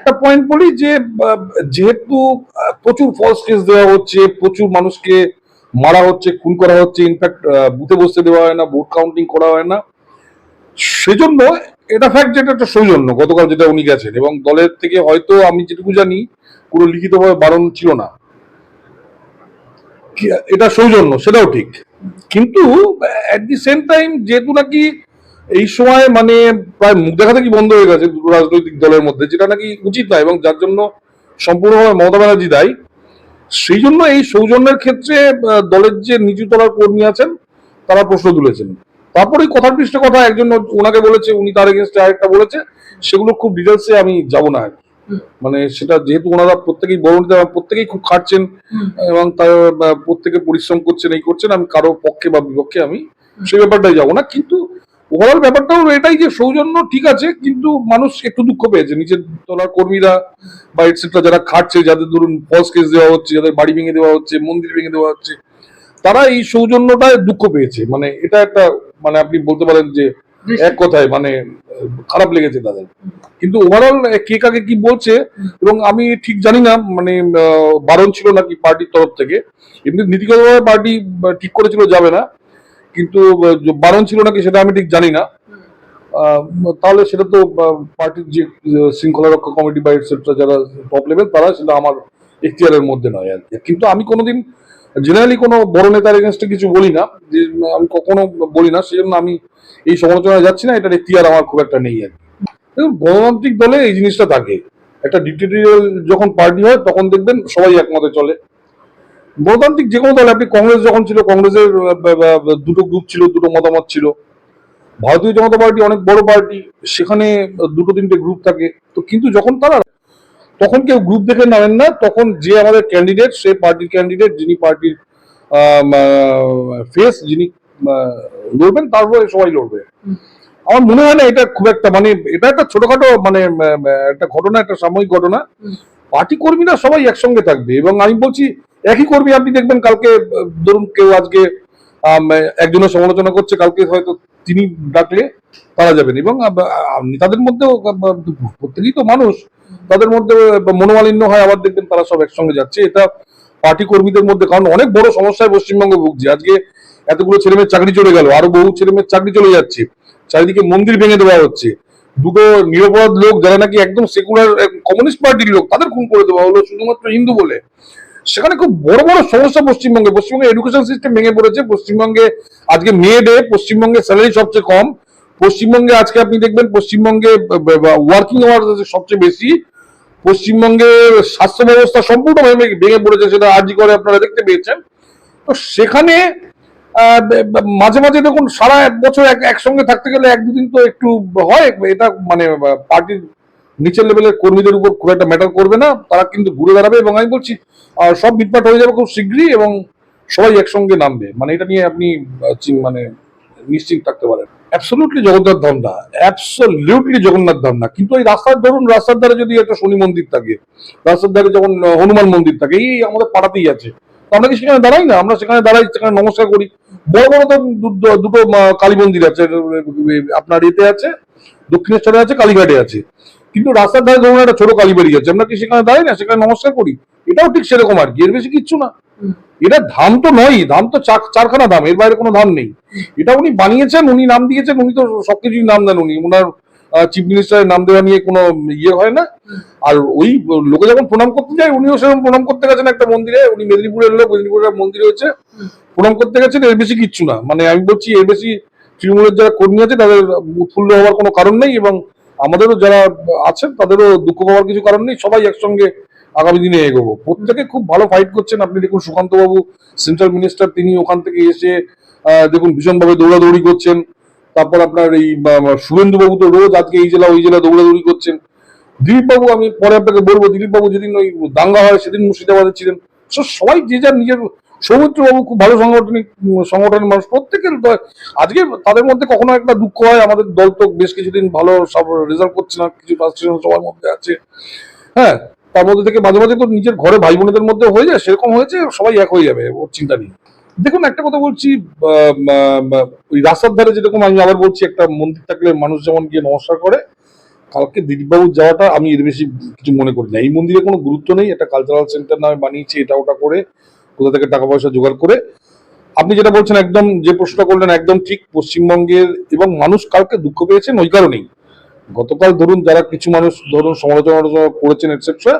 একটা পয়েন্ট বলি যে যেহেতু প্রচুর ফলস কেস দেওয়া হচ্ছে, প্রচুর মানুষকে মারা হচ্ছে, খুন করা হচ্ছে ইনফ্যাক্ট বুথে বসতে দেওয়া হয় না ভোট কাউন্টিং করা হয় না। সেজন্য এটা ফ্যাক্ট যেটা একটা সৌজন্য, গতকাল যেটা উনি গেছেন। এবং দলের থেকে হয়তো আমি যেটুকু জানি কোনো লিখিতভাবে বারণ ছিল না। এটা সৌজন্য, সেটাও ঠিক। কিন্তু অ্যাট দি সেম টাইম যেহেতু নাকি এই সময় মানে প্রায় মুখ দেখা থেকে বন্ধ হয়ে গেছে দুটো রাজনৈতিক দলের মধ্যে যেটা নাকি উচিত না এবং যার জন্য সম্পূর্ণভাবে মমতা ব্যানার্জি দায়ী। সেই জন্য এই সৌজন্যের ক্ষেত্রে দলের যে নিচু তলার কর্মী আছেন তারা প্রশ্ন তুলেছেন। তারপরে কথার পৃষ্ঠে কথা একজন ওনাকে বলেছে উনি তার এগেনস্টে আরেকটা বলেছে সেগুলো খুব ডিটেলসে আমি যাব না। মানে সেটা যেহেতু ওনারা প্রত্যেকেই বড় নেতা, প্রত্যেকেই খুব খাটছেন এবং তার প্রত্যেকে পরিশ্রম করছেন এই করছেন আমি কারও পক্ষে বা বিপক্ষে আমি সেই ব্যাপারটাই যাব না। কিন্তু ওভারঅল ব্যাপারটা হলো এটাই যে সৌজন্য ঠিক আছে কিন্তু মানুষ একটু দুঃখ পেয়েছে। নিচের তলার কর্মীরা বা এটসেট্রা যারা খাটছে যাদের ধরুন ফলস কেস দেওয়া হচ্ছে যাদের বাড়ি ভেঙে দেওয়া হচ্ছে মন্দির ভেঙে দেওয়া হচ্ছে তারা এই সৌজন্যটায় দুঃখ পেয়েছে। মানে এটা একটা মানে আপনি বলতে পারেন যে এক কথায় মানে খারাপ লেগেছে তাদের। কিন্তু ওভারঅল কে কাকে কি বলছে এবং আমি ঠিক জানি না মানে বারণ ছিল নাকি পার্টির তরফ থেকে। এমনি নীতিগতভাবে পার্টি ঠিক করেছিল যাবে না। কিন্তু বারণ ছিল নাকি সেটা আমি ঠিক জানি না। তাহলে সেটা তো পার্টির যে শৃঙ্খলা রক্ষা কমিটি বা এটসেট্রা যারা টপ লেভেল তারা সেটা আমার এখতিয়ারের মধ্যে নয় আর কিন্তু আমি কোনোদিন জেনারেলি কোনো বড় নেতার এগেনস্টে কিছু বলি না। যে, আমি কখনো বলি না, সেজন্য আমি এই সমালোচনায় যাচ্ছি না, এটার এখতিয়ার আমার খুব একটা নেই আর গণতান্ত্রিক দলে এই জিনিসটা থাকে। একটা ডিক্টেটোরিয়াল যখন পার্টি হয়, তখন দেখবেন সবাই একমতে চলে। গণতান্ত্রিক যে কোনো দলে আপনি কংগ্রেস যখন ছিল কংগ্রেসের দুটো গ্রুপ ছিল দুটো মতামত ছিল। ভারতীয় জনতা পার্টি অনেক বড় পার্টি সেখানে দুটো তিনটে গ্রুপ থাকে। তো কিন্তু যখন তারা তখন কেউ গ্রুপ দেখে নামেন না তখন যে আমাদের ক্যান্ডিডেট সে পার্টির ক্যান্ডিডেট যিনি পার্টির ফেস যিনি লড়বেন তারপরে সবাই লড়বে। আমার মনে হয় না এটা খুব একটা মানে এটা একটা ছোটখাটো মানে একটা ঘটনা একটা সাময়িক ঘটনা। পার্টি কর্মীরা সবাই একসঙ্গে থাকবে। এবং আমি বলছি একই কর্মী আপনি দেখবেন কালকে ধরুন কেউ আজকে একজনের সমালোচনা করছে, কালকে হয়তো তিনি ডাকলে তারা যাবেন এবং নেতাদের মধ্যেও প্রত্যেকেই তো মানুষ, তাদের মধ্যে মনোমালিন্য হয়, আবার দেখবেন তারা সব একসঙ্গে যাচ্ছে। এটা পার্টি কর্মীদের মধ্যে, কারণ অনেক বড় সমস্যায় পশ্চিমবঙ্গ ভুগছে। আজকে এতগুলো ছেলে মেয়ের চাকরি চলে গেল, আরও বহু ছেলে মেয়ের চাকরি চলে যাচ্ছে। চারিদিকে মন্দির ভেঙে দেওয়া হচ্ছে। দুটো নিরপরাধ লোক, যারা নাকি একদম সেকুলার কমিউনিস্ট পার্টির লোক, তাদের খুন করে দেওয়া হলো, শুধুমাত্র হিন্দু বলে। সেখানে খুব বড় বড় সমস্যা পশ্চিমবঙ্গে। পশ্চিমবঙ্গে এডুকেশন সিস্টেম ভেঙে পড়েছে। পশ্চিমবঙ্গে আজকে মেয়েদের পশ্চিমবঙ্গে স্যালারি সবচেয়ে কম। পশ্চিমবঙ্গে আজকে আপনি দেখবেন পশ্চিমবঙ্গে ওয়ার্কিং আওয়ার সবচেয়ে বেশি। পশ্চিমবঙ্গে স্বাস্থ্য ব্যবস্থা সম্পূর্ণ ভেঙে পড়েছে সেটা আরজি করে আপনারা দেখতে পেয়েছেন। তো সেখানে মাঝে মাঝে দেখুন সারা এক বছর এক, একসঙ্গে থাকতে গেলে এক দুদিন তো একটু হয়। এটা মানে পার্টির নিচের লেভেলের কর্মীদের উপর খুব একটা ম্যাটার করবে না, তারা কিন্তু ঘুরে দাঁড়াবে এবং আমি বলছি সব মিটমাট হয়ে যাবে খুব শীঘ্রই এবং সবাই একসঙ্গে নামবে। মানে এটা নিয়ে আপনি মানে নিশ্চিত থাকতে পারেন। অ্যাবসলুটলি জগন্নাথ ধাম না অ্যাবসলুটলি জগন্নাথ ধাম না। কিন্তু এই রাস্তার ধরুন, রাস্তার ধারে যদি একটা শনি মন্দির থাকে, রাস্তার ধারে যখন হনুমান মন্দির থাকে, এই আমাদের পাড়াতেই আছে। আমরা কি সেখানে দাঁড়াই না? আমরা সেখানে দাঁড়াই, সেখানে নমস্কার করি। বড় বড় তো দুটো কালী মন্দির আছে আপনার এতে আছে, দক্ষিণেশ্বরে আছে, কালীঘাটে আছে। কিন্তু রাস্তার ধারে ধরুন একটা ছোট কালী কালীবাড়ি আছে আমরা কি সেখানে দাঁড়াই না? সেখানে নমস্কার করি। এটাও ঠিক সেরকম আর কি এর বেশি কিচ্ছু না। এটা ধাম তো নয় ধাম তো চার- চারখানা ধাম এর বাইরে কোনো ধাম নেই। এটা উনি বানিয়েছেন উনি নাম দিয়েছেন উনি তো সবকিছুই নাম দেন উনি। ওনার চিফ মিনিস্টারের নাম দেওয়া নিয়ে কোনো ইয়ে হয় না। আর ওই লোকে যখন প্রণাম করতে যায় উনিও সেরকম প্রণাম করতে গেছেন একটা মন্দিরে। উনি মেদিনীপুরের লোক মেদিনীপুরের মন্দিরে হচ্ছে প্রণাম করতে গেছেন এর বেশি কিচ্ছু না। মানে আমি বলছি এর বেশি তৃণমূলের যারা কর্মী আছে তাদের উৎফুল্ল হওয়ার কোনো কারণ নেই এবং আমাদেরও যারা আছেন, তাদেরও দুঃখ পাওয়ার কিছু কারণ নেই, সবাই একসঙ্গে আগামী দিনে এগোবো। প্রত্যেকে খুব ভালো ফাইট করছেন আপনি, দেখুন সুকান্ত বাবু সেন্ট্রাল মিনিস্টার তিনি ওখান থেকে এসে দেখুন ভীষণভাবে দৌড়াদৌড়ি করছেন। তারপর আপনার এই শুভেন্দু বাবু তো রোজ আজকে এই জেলা, ওই জেলা দৌড়াদৌড়ি করছেন। দিলীপ বাবু আমি পরে আপনাকে বলব দিলীপ বাবু যেদিন ওই দাঙ্গা হয়, সেদিন মুর্শিদাবাদে ছিলেন। সবাই যে যার নিজের সৌমিত্র বাবু খুব ভালো সাংগঠনিক সংগঠনের মানুষ। প্রত্যেকের আজকে তাদের মধ্যে কখনো একটা দুঃখ হয়। আমাদের দল তো বেশ কিছুদিন ভালো সব রেজাল্ট করছে না, কিছু সবার মধ্যে আছে। হ্যাঁ তার মধ্যে থেকে মাঝে মাঝে তো নিজের ঘরে ভাই বোনেদের মধ্যে হয়ে যায়, সেরকম হয়েছে, সবাই এক হয়ে যাবে, ওর চিন্তা নেই। দেখুন, একটা কথা বলছি ওই রাস্তার ধারে যেরকম আমি আবার বলছি, একটা মন্দির থাকলে মানুষ যেমন গিয়ে নমস্কার করে, কালকে দিলীপবাবুর যাওয়াটা আমি এর বেশি কিছু মনে করি না। এই মন্দিরে কোনো গুরুত্ব নেই, একটা কালচারাল সেন্টার নামে বানিয়েছে, এটা ওটা করে কোথা থেকে টাকা পয়সা জোগাড় করে। আপনি যেটা বলছেন, একদম যে প্রশ্ন করলেন, একদম ঠিক পশ্চিমবঙ্গের এবং মানুষ কালকে দুঃখ পেয়েছেন, ওই কারণেই। গতকাল ধরুন যারা কিছু মানুষ ধরুন সমালোচনা করেছেন এটসেট্রা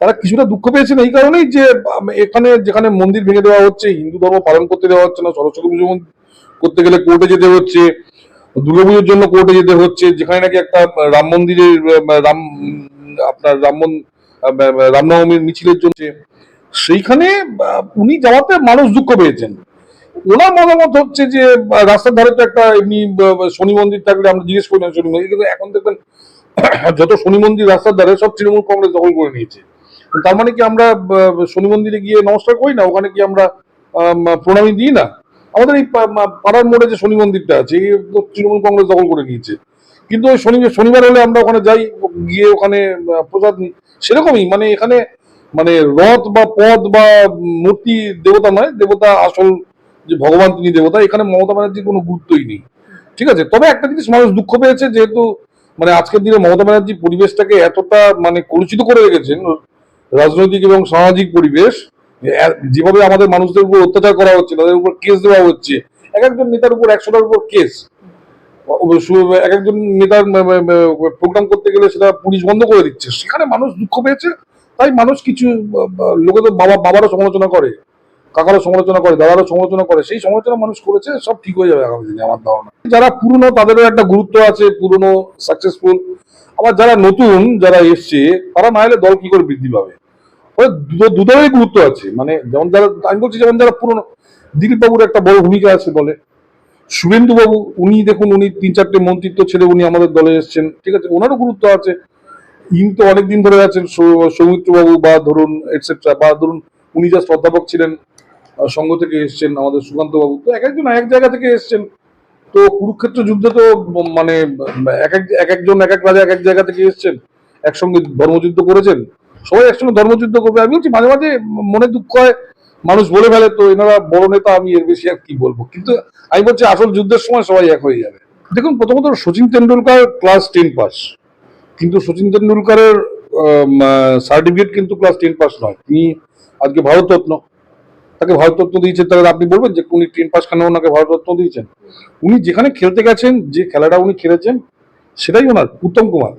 তারা কিছুটা দুঃখ পেয়েছেন এই কারণেই যে এখানে যেখানে মন্দির ভেঙে দেওয়া হচ্ছে, হিন্দু ধর্ম পালন করতে দেওয়া হচ্ছে না, সরস্বতী পুজো করতে গেলে কোর্টে যেতে হচ্ছে, দুর্গাপুজোর জন্য কোর্টে যেতে হচ্ছে, যেখানে নাকি একটা রাম মন্দিরের রাম আপনার রাম রামনবমীর মিছিলের জন্য সেইখানে উনি যাওয়াতে মানুষ দুঃখ পেয়েছেন। ওনার মতামত হচ্ছে যে রাস্তার ধারে তো একটা এমনি শনি মন্দির থাকলে আমরা জিজ্ঞেস করলাম শনি মন্দির, কিন্তু এখন দেখবেন, যত শনি মন্দির রাস্তার ধারে, সব তৃণমূল কংগ্রেস দখল করে নিয়েছে। তার মানে কি আমরা শনি মন্দিরে গিয়ে নমস্কার করি না? ওখানে কি আমরা প্রণামী দিই না? আমাদের এই পাড়ার মোড়ে যে শনি মন্দিরটা আছে তৃণমূল কংগ্রেস দখল করে নিয়েছে। কিন্তু ওই শনি, শনিবার হলে আমরা ওখানে যাই, গিয়ে ওখানে প্রসাদ নিই। সেরকমই মানে এখানে মানে রথ বা পদ বা মূর্তি দেবতা নয় দেবতা আসল যে ভগবান তিনি দেবতা, এখানে মমতা ব্যানার্জির কোনো গুরুত্বই নেই। ঠিক আছে? তবে একটা জিনিস মানুষ দুঃখ পেয়েছে, যেহেতু মানে আজকের দিনে মমতা ব্যানার্জি পরিবেশটাকে এতটা মানে কলুষিত করে রেখেছেন, রাজনৈতিক এবং সামাজিক পরিবেশ যেভাবে আমাদের মানুষদের উপর অত্যাচার করা হচ্ছে, তাদের উপর কেস দেওয়া হচ্ছে, এক একজন নেতার উপর একশোটার উপর কেস। এক একজন নেতার প্রোগ্রাম করতে গেলে সেটা পুলিশ বন্ধ করে দিচ্ছে। সেখানে মানুষ দুঃখ পেয়েছে তাই মানুষ কিছু লোকে তো বাবা, বাবারও সমালোচনা করে, কাকারও সমালোচনা করে, দাদারও সমালোচনা করে, সেই সমালোচনা মানুষ করেছে, সব ঠিক হয়ে যাবে আগামী দিনে আমার ধারণা। যারা পুরনো, তাদেরও একটা গুরুত্ব আছে, পুরনো সাকসেসফুল আবার যারা নতুন, যারা এসছে, তারা না এলে দল কি করে বৃদ্ধি পাবে? ওই গুরুত্ব আছে মানে যেমন যারা, আমি বলছি যেমন যারা পুরনো দিলীপ বাবুর একটা বড় ভূমিকা আছে বলে শুভেন্দু বাবু উনি দেখুন, উনি তিন চারটে মন্ত্রিত্ব ছেড়ে উনি আমাদের দলে এসেছেন, ঠিক আছে? ওনারও গুরুত্ব আছে। ইনি তো অনেকদিন ধরে আছেন, সৌ- সৌমিত্র বা ধরুন এটসেট্রা বা ধরুন উনি যা অধ্যাপক ছিলেন সংঘ থেকে এসেছেন আমাদের সুকান্ত বাবু তো এক একজন এক জায়গা থেকে এসেছেন। তো কুরুক্ষেত্র যুদ্ধে তো মানে এক এক এক একজন, এক এক রাজা এক এক জায়গা থেকে এসেছেন, একসঙ্গে ধর্মযুদ্ধ করেছেন। সবাই একসঙ্গে ধর্মযুদ্ধ করবে। আমি বলছি, মাঝে মাঝে মনে দুঃখ হয়, মানুষ বলে ফেলে, তো এনারা বড় নেতা, আমি এর বেশি আর কি বলব? কিন্তু আমি বলছি, আসল যুদ্ধের সময় সবাই এক হয়ে যাবে। দেখুন, প্রথমত Sachin Tendulkar class ten pass কিন্তু সচিন তেন্ডুলকারের সার্টিফিকেট কিন্তু ক্লাস টেন পাস নয়। তিনি আজকে ভারতরত্ন। তাকে ভারতরত্ন দিয়েছেন, তাহলে আপনি বলবেন যে উনি টেন পাস কেন ওনাকে ভারতরত্ন দিয়েছেন? উনি যেখানে খেলতে গেছেন, যে খেলাটা উনি খেলেছেন, সেটাই ওনার, উত্তম কুমার।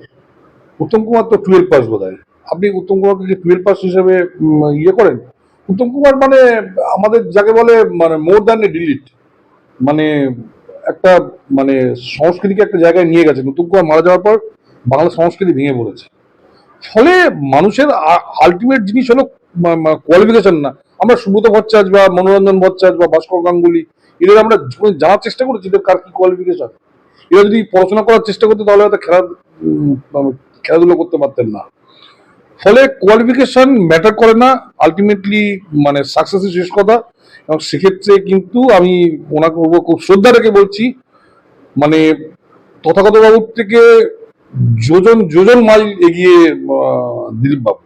উত্তম কুমার তো টুয়েলভ পাস বোধ আপনি উত্তম কুমারকে কি টুয়েলভ পাস হিসেবে ইয়ে করেন? উত্তম কুমার মানে আমাদের যাকে বলে মানে মোর দ্যান এ ডিলিট মানে একটা মানে সংস্কৃতিকে একটা জায়গায় নিয়ে গেছেন। উত্তম কুমার মারা যাওয়ার পর বাংলা সংস্কৃতি ভেঙে পড়েছে। ফলে মানুষের আলটিমেট জিনিস হলো কোয়ালিফিকেশন না। আমরা সুব্রত ভট্টাচার্য বা মনোরঞ্জন ভট্টাচার্য বা ভাস্কর গাঙ্গুলি, এদের আমরা জানার চেষ্টা করেছি এদের কার কি কোয়ালিফিকেশন এরা যদি পড়াশোনা করার চেষ্টা করতে, তাহলে হয়তো খেলা খেলাধুলো করতে পারতেন না। ফলে কোয়ালিফিকেশন ম্যাটার করে না আলটিমেটলি মানে সাকসেসের শেষ কথা। এবং সেক্ষেত্রে কিন্তু আমি ওনাকে খুব শ্রদ্ধা রেখে বলছি মানে তথাগত বাবুর থেকে যোজন যোজন মাইল এগিয়ে দিলীপ বাবু।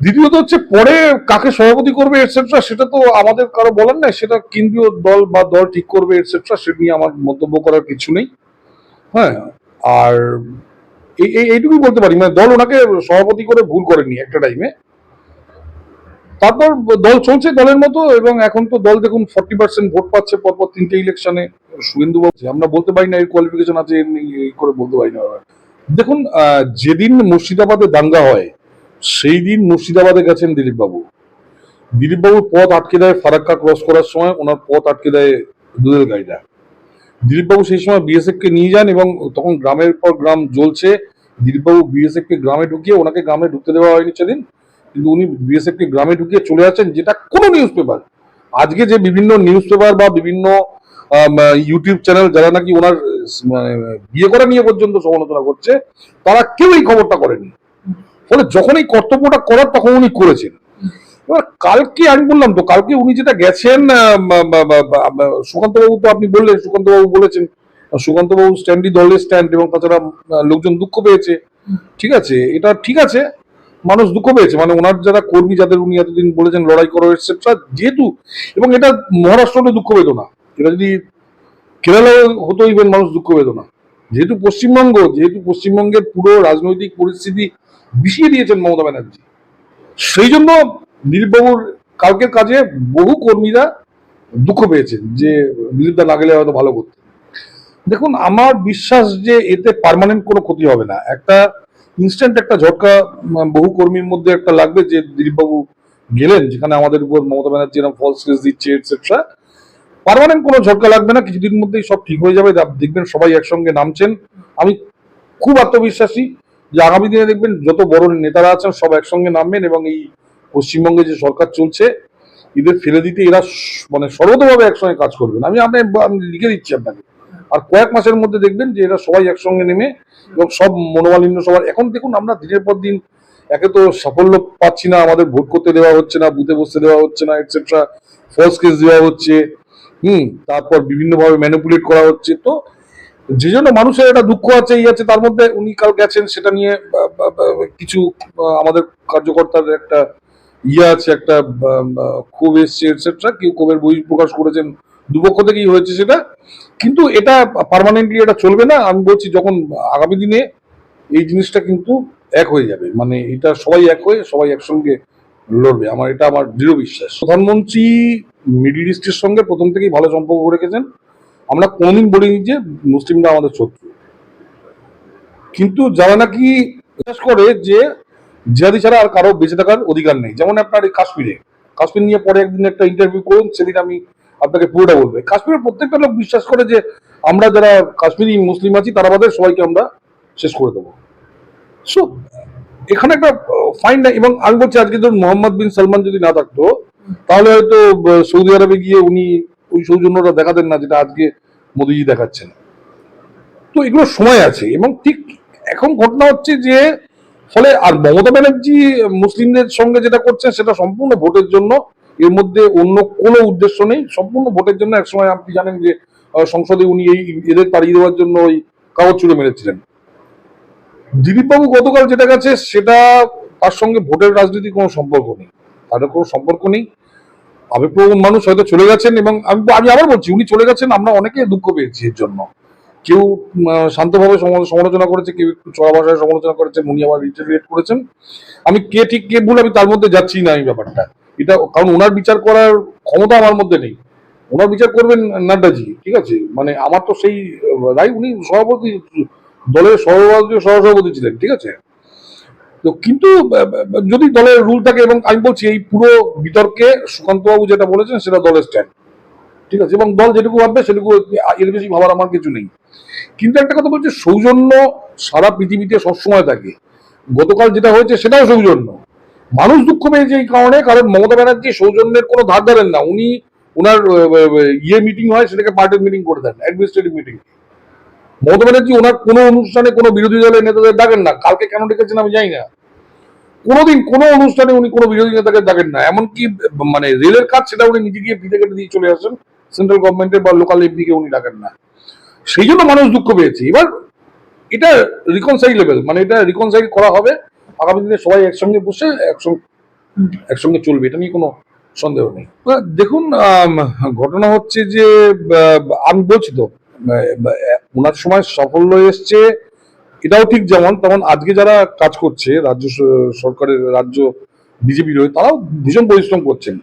দ্বিতীয়ত হচ্ছে পরে কাকে সভাপতি করবে এটসেট্রা সেটা তো আমাদের কারও বলার নাই। সেটা কেন্দ্রীয় দল বা দল ঠিক করবে এটসেট্রা সে নিয়ে আমার মন্তব্য করার কিছু নেই। হ্যাঁ আর এই- এই- এইটুকুই বলতে পারি। মানে দল ওনাকে সভাপতি করে ভুল করেনি একটা টাইমে তারপর দল চলছে দলের মতো এবং এখন তো দল দেখুন ফর্টি পার্সেন্ট ভোট পাচ্ছে, পরপর তিনটে ইলেকশনে শুভেন্দু বাবু আমরা বলতে পারি না এর কোয়ালিফিকেশন আছে এই করে বলতে পারি না দেখুন যেদিন মুর্শিদাবাদে দাঙ্গা হয়, সেই দিন মুর্শিদাবাদে গেছেন দিলীপ বাবু। দিলীপ বাবুর পথ আটকে দেয় ফারাক্কা ক্রস করার সময়, ওনার পথ আটকে দেয় দুধের গাড়িটা দিলীপ বাবু সেই সময় বিএসএফ কে নিয়ে যান এবং তখন গ্রামের পর গ্রাম জ্বলছে। দিলীপ বাবু বিএসএফ কে গ্রামে ঢুকিয়ে ওনাকে গ্রামে ঢুকতে দেওয়া হয়নি সেদিন। কিন্তু উনি বিএসএফ কে গ্রামে ঢুকিয়ে চলে আসেন যেটা কোনো নিউজ পেপার আজকে যে বিভিন্ন নিউজ পেপার বা বিভিন্ন ইউটিউব চ্যানেল যারা নাকি ওনার মানে বিয়ে করা নিয়ে পর্যন্ত সমালোচনা করছে, তারা কেউ এই খবরটা করেনি। ফলে যখন এই কর্তব্যটা করার তখন উনি করেছেন। এবার কালকে আমি বললাম তো, কালকে উনি যেটা গেছেন সুকান্তবাবু তো আপনি বললেন, সুকান্তবাবু বলেছেন, সুকান্তবাবু স্ট্যান্ডই দলের স্ট্যান্ড এবং তাছাড়া লোকজন দুঃখ পেয়েছে। ঠিক আছে, এটা ঠিক আছে মানুষ দুঃখ পেয়েছে। মানে ওনার যারা কর্মী যাদের উনি এতদিন বলেছেন লড়াই করো এটসেট্রা যেহেতু, এবং এটা মহারাষ্ট্র হলে দুঃখ পেত না। এটা যদি কেরালা হতো ইভেন মানুষ দুঃখ পেত না। যেহেতু পশ্চিমবঙ্গ, যেহেতু পশ্চিমবঙ্গের পুরো রাজনৈতিক পরিস্থিতি বিষিয়ে দিয়েছেন মমতা ব্যানার্জি। সেই জন্য দিলীপবাবুর কালকের কাজে বহু কর্মীরা দুঃখ পেয়েছেন যে দিলীপদা না গেলে হয়তো ভালো করতেন। দেখুন, আমার বিশ্বাস যে এতে পার্মানেন্ট কোনো ক্ষতি হবে না। একটা ইনস্ট্যান্ট একটা ঝটকা বহু কর্মীর মধ্যে একটা লাগবে যে দিলীপবাবু গেলেন, যেখানে আমাদের উপর মমতা ব্যানার্জি এরকম ফলস কেস দিচ্ছে এটসেট্রা পার্মানেন্ট কোনো ঝটকা লাগবে না, কিছুদিন মধ্যেই সব ঠিক হয়ে যাবে দেখবেন সবাই একসঙ্গে নামছেন। আমি খুব আত্মবিশ্বাসী যে আগামী দিনে দেখবেন যত বড় নেতারা আছেন, সব একসঙ্গে নামবেন এবং এই পশ্চিমবঙ্গে যে সরকার চলছে, এদের ফেলে দিতে এরা মানে সর্বতভাবে একসঙ্গে কাজ করবেন। আমি আপনি লিখে দিচ্ছি আপনাকে। আর কয়েক মাসের মধ্যে দেখবেন যে এরা সবাই একসঙ্গে নেমে এবং সব মনোমালিন্য সবার। এখন দেখুন আমরা দিনের পর দিন একে তো সাফল্য পাচ্ছি না, আমাদের ভোট করতে দেওয়া হচ্ছে না, বুথে বসতে দেওয়া হচ্ছে না এটসেট্রা ফলস কেস দেওয়া হচ্ছে, হুম, তারপর বিভিন্নভাবে ম্যানিপুলেট করা হচ্ছে। তো যে জন্য মানুষের একটা দুঃখ আছে, এই আছে, তার মধ্যে উনি কাল গেছেন, সেটা নিয়ে কিছু আমাদের কার্যকর্তার একটা ইয়ে আছে, একটা ক্ষোভ এসছে এটসেট্রা কেউ ক্ষোভের বই প্রকাশ করেছেন, দুপক্ষ থেকেই হয়েছে সেটা। কিন্তু এটা পার্মানেন্টলি এটা চলবে না। আমি বলছি যখন আগামী দিনে এই জিনিসটা কিন্তু এক হয়ে যাবে। মানে এটা সবাই এক হয়ে সবাই একসঙ্গে লড়বে। আমার এটা আমার দৃঢ় বিশ্বাস। প্রধানমন্ত্রী মিডিল ইস্টের সঙ্গে প্রথম থেকেই ভালো সম্পর্ক রেখেছেন। আমরা কোনোদিন বলিনি যে মুসলিমরা আমাদের শত্রু। কিন্তু যারা নাকি বিশ্বাস করে যে জিহাদি ছাড়া আর কারও বেঁচে থাকার অধিকার নেই, যেমন আপনার এই কাশ্মীরে। কাশ্মীর নিয়ে পরে একদিন একটা ইন্টারভিউ করুন, সেদিন আমি আপনাকে পুরোটা বলবে। কাশ্মীরের প্রত্যেকটা লোক বিশ্বাস করে যে আমরা যারা কাশ্মীরি মুসলিম আছি, তারা বাদে সবাইকে আমরা শেষ করে দেবো। সো এখানে একটা ফাইন নাই এবং আমি বলছি আজকে ধরুন মোহাম্মদ বিন সালমান যদি না থাকতো, তাহলে হয়তো সৌদি আরবে গিয়ে উনি ওই সৌজন্যটা দেখাতেন না যেটা আজকে মোদিজি দেখাচ্ছেন। তো এগুলো সময় আছে, এবং ঠিক এখন ঘটনা হচ্ছে যে, ফলে আর মমতা ব্যানার্জি মুসলিমদের সঙ্গে যেটা করছেন, সেটা সম্পূর্ণ ভোটের জন্য এর মধ্যে অন্য কোনো উদ্দেশ্য নেই, সম্পূর্ণ ভোটের জন্য একসময় আপনি জানেন যে সংসদে উনি এই এদের তাড়িয়ে দেওয়ার জন্য ওই কাগজ ছুড়ে মেরেছিলেন। দিলীপবাবু গতকাল যেটা গেছে সেটা তার সঙ্গে ভোটের রাজনীতির কোনো সম্পর্ক নেই। তাদের কোনো সম্পর্ক নেই। আবেগপ্রবণ মানুষ হয়তো চলে গেছেন এবং আমি আমি আবার বলছি, উনি চলে গেছেন, আমরা অনেকে দুঃখ পেয়েছি এর জন্য। কেউ শান্তভাবে সমালোচনা করেছে, কেউ একটু চড়া ভাষায় সমালোচনা করেছে উনি আবার রিটেলিয়েট করেছেন। আমি কে ঠিক, কে ভুল আমি তার মধ্যে যাচ্ছি না এই ব্যাপারটা। এটা কারণ ওনার বিচার করার ক্ষমতা আমার মধ্যে নেই। ওনার বিচার করবেন নাড্ডাজি, ঠিক আছে? মানে আমার তো সেই রাই উনি সভাপতি, দলের সভাপতি সহসভাপতি ছিলেন, ঠিক আছে? তো কিন্তু, যদি দলের রুল থাকে, এবং আমি বলছি এই পুরো বিতর্কে সুকান্তবাবু যেটা বলেছেন, সেটা দলের স্ট্যান্ড ঠিক আছে? এবং দল যেটুকু ভাববে, সেটুকু এর বেশি ভাবার আমার কিছু নেই। কিন্তু একটা কথা বলছি, সৌজন্য সারা পৃথিবীতে সবসময় থাকে। গতকাল যেটা হয়েছে, সেটাও সৌজন্য। মানুষ দুঃখ পেয়েছে এই কারণে, কারণ মমতা ব্যানার্জি সৌজন্যের কোনো ধার ধারেন না। উনি ওনার ইয়ে মিটিং হয়, সেটাকে পার্টির মিটিং করে দেন অ্যাডমিনিস্ট্রেটিভ মিটিং মমতা ব্যানার্জি ওনার কোনো অনুষ্ঠানে কোনো বিরোধী দলের নেতাদের ডাকেন না। কালকে কেন ডেকেছেন আমি জানি না। কোনোদিন কোনো অনুষ্ঠানে উনি কোনো বিরোধী নেতাকে ডাকেন না। এমনকি মানে রেলের কাজ সেটা উনি নিজে গিয়ে ফিতে কেটে দিয়ে চলে আসেন। সেন্ট্রাল গভর্নমেন্টের বা লোকাল এমপিকে উনি ডাকেন না। সেই জন্য মানুষ দুঃখ পেয়েছে। এবার এটা রিকনসাইলেবল মানে এটা রিকনসাইল করা হবে। আগামী দিনে সবাই একসঙ্গে বসে একসঙ্গে একসঙ্গে চলবে, এটা নিয়ে কোনো সন্দেহ নেই। দেখুন ঘটনা হচ্ছে যে আমি বলছি তো ওনার সময় সাফল্য এসছে, এটাও ঠিক যেমন, তেমন আজকে যারা কাজ করছে, রাজ্য সরকারের রাজ্য বিজেপি রয়ে, তারাও ভীষণ পরিশ্রম করছেন।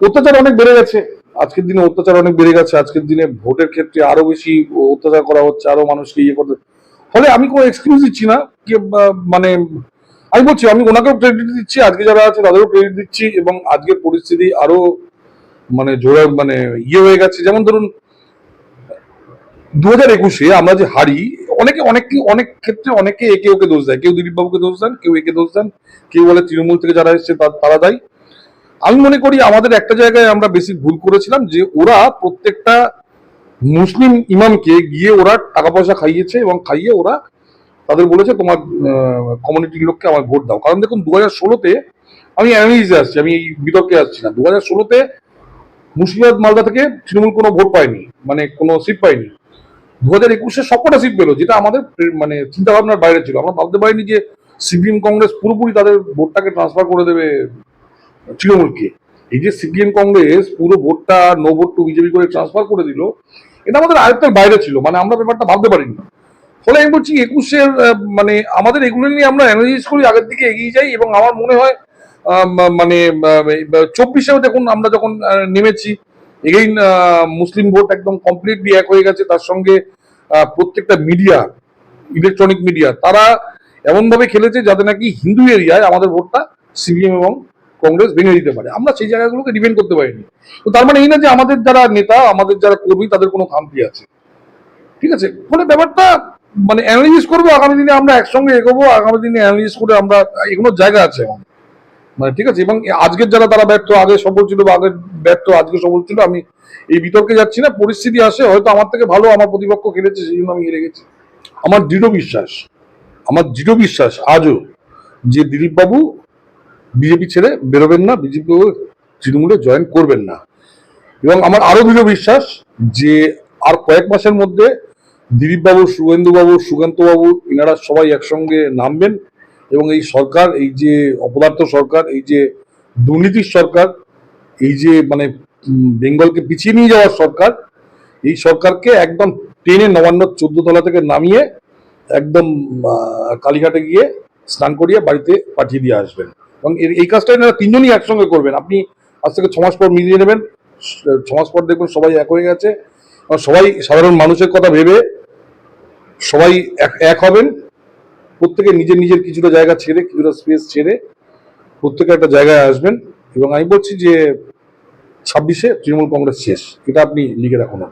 অত্যাচার অনেক বেড়ে গেছে, আজকের দিনে অত্যাচার অনেক বেড়ে গেছে, আজকের দিনে ভোটের ক্ষেত্রে আরও বেশি অত্যাচার করা হচ্ছে, আরও মানুষকে ইয়ে করতে ফলে আমি কোনো এক্সকিউজ দিচ্ছি না মানে আমি বলছি, আমি ওনাকেও ক্রেডিট দিচ্ছি, আজকে যারা আছে তাদেরও ক্রেডিট দিচ্ছি এবং আজকের পরিস্থিতি আরও মানে জোড়া মানে ইয়ে হয়ে গেছে। যেমন ধরুন দু হাজার একুশে আমরা যে হারি, অনেকে অনেক অনেক ক্ষেত্রে অনেকে একে ওকে দোষ দেয়। কেউ দিলীপ বাবুকে দোষ দেন, কেউ একে দোষ দেন, কেউ বলে তৃণমূল থেকে যারা এসছে তারা দেয়। আমি মনে করি আমাদের একটা জায়গায় আমরা বেশি ভুল করেছিলাম যে ওরা প্রত্যেকটা মুসলিম ইমামকে গিয়ে ওরা টাকা পয়সা খাইয়েছে এবং খাইয়ে ওরা তাদের বলেছে, তোমার কমিউনিটির লোককে আমার ভোট দাও। কারণ দেখুন দু হাজার ষোলোতে আমি অ্যানালিজে আসছি, আমি এই বিতর্কে আসছি না। দু হাজার ষোলোতে মুর্শিদাবাদ, মালদা থেকে তৃণমূল কোনো ভোট পায়নি মানে কোনো সিট পায়নি। দু হাজার একুশে সবকটা সিট পেল, যেটা আমাদের মানে চিন্তা ভাবনার বাইরে ছিল। আমরা ভাবতে পারিনি যে সিপিএম কংগ্রেস পুরোপুরি তাদের ভোটটাকে ট্রান্সফার করে দেবে তৃণমূলকে। এই যে সিপিএম কংগ্রেস পুরো ভোটটা নো ভোট টু বিজেপি করে ট্রান্সফার করে দিল এটা আমাদের আয়ত্তের বাইরে ছিল মানে আমরা ব্যাপারটা ভাবতে পারিনি। ফলে আমি বলছি একুশের মানে আমাদের এগুলো নিয়ে আমরা অ্যানালাইজ করি, আগের দিকে এগিয়ে যাই এবং আমার মনে হয় মানে চব্বিশেও দেখুন আমরা যখন নেমেছি এগেইন মুসলিম ভোট একদম কমপ্লিটলি এক হয়ে গেছে, তার সঙ্গে প্রত্যেকটা মিডিয়া ইলেকট্রনিক মিডিয়া তারা এমনভাবে খেলেছে যাতে নাকি হিন্দু এরিয়ায় আমাদের ভোটটা সিপিএম এবং কংগ্রেস ভেঙে দিতে পারে। আমরা সেই জায়গাগুলোকে ডিপেন্ড করতে পারিনি। তো তার মানে এই না যে আমাদের যারা নেতা, আমাদের যারা কর্মী, তাদের কোনো খামতি আছে। ঠিক আছে? ফলে ব্যাপারটা মানে অ্যানালিসিস করব, আগামী দিনে আমরা একসঙ্গে এগোবো, আগামী দিনে অ্যানালিসিস করে আমরা এগোনোর জায়গা আছে। মানে ঠিক আছে? এবং আজকের যারা তারা ব্যর্থ, আগে সফল ছিল বা আগের ব্যর্থ, আজকে সফল ছিল, আমি এই বিতর্কে যাচ্ছি না। পরিস্থিতি আসে, হয়তো আমার থেকে ভালো আমার প্রতিপক্ষ খেলেছে, সেই জন্য আমি হেরে গেছি। আমার দৃঢ় বিশ্বাস, আমার দৃঢ় বিশ্বাস আজও যে দিলীপ বাবু বিজেপি ছেড়ে বেরোবেন না, বিজেপি তৃণমূলে জয়েন করবেন না। এবং আমার আরও দৃঢ় বিশ্বাস যে আর কয়েক মাসের মধ্যে দিলীপ বাবু শুভেন্দু বাবু সুকান্ত বাবু এনারা সবাই একসঙ্গে নামবেন এবং এই সরকার, এই যে অপদার্থ সরকার, এই যে দুর্নীতির সরকার, এই যে মানে বেঙ্গলকে পিছিয়ে নিয়ে যাওয়ার সরকার, এই সরকারকে একদম টেনে নবান্ন চোদ্দ তলা থেকে নামিয়ে একদম কালীঘাটে গিয়ে স্নান করিয়ে বাড়িতে পাঠিয়ে দিয়ে আসবেন। এবং এই কাজটা এনারা তিনজনই একসঙ্গে করবেন। আপনি আজ থেকে ছমাস পর মিলিয়ে নেবেন। ছ- ছ পর দেখবেন সবাই এক হয়ে গেছে। সবাই সাধারণ মানুষের কথা ভেবে সবাই এক এক হবেন। প্রত্যেকে নিজের নিজের কিছুটা জায়গা ছেড়ে, কিছুটা স্পেস ছেড়ে প্রত্যেকে একটা জায়গায় আসবেন। এবং আমি বলছি যে ছাব্বিশে তৃণমূল কংগ্রেস শেষ। এটা আপনি লিখে রাখুন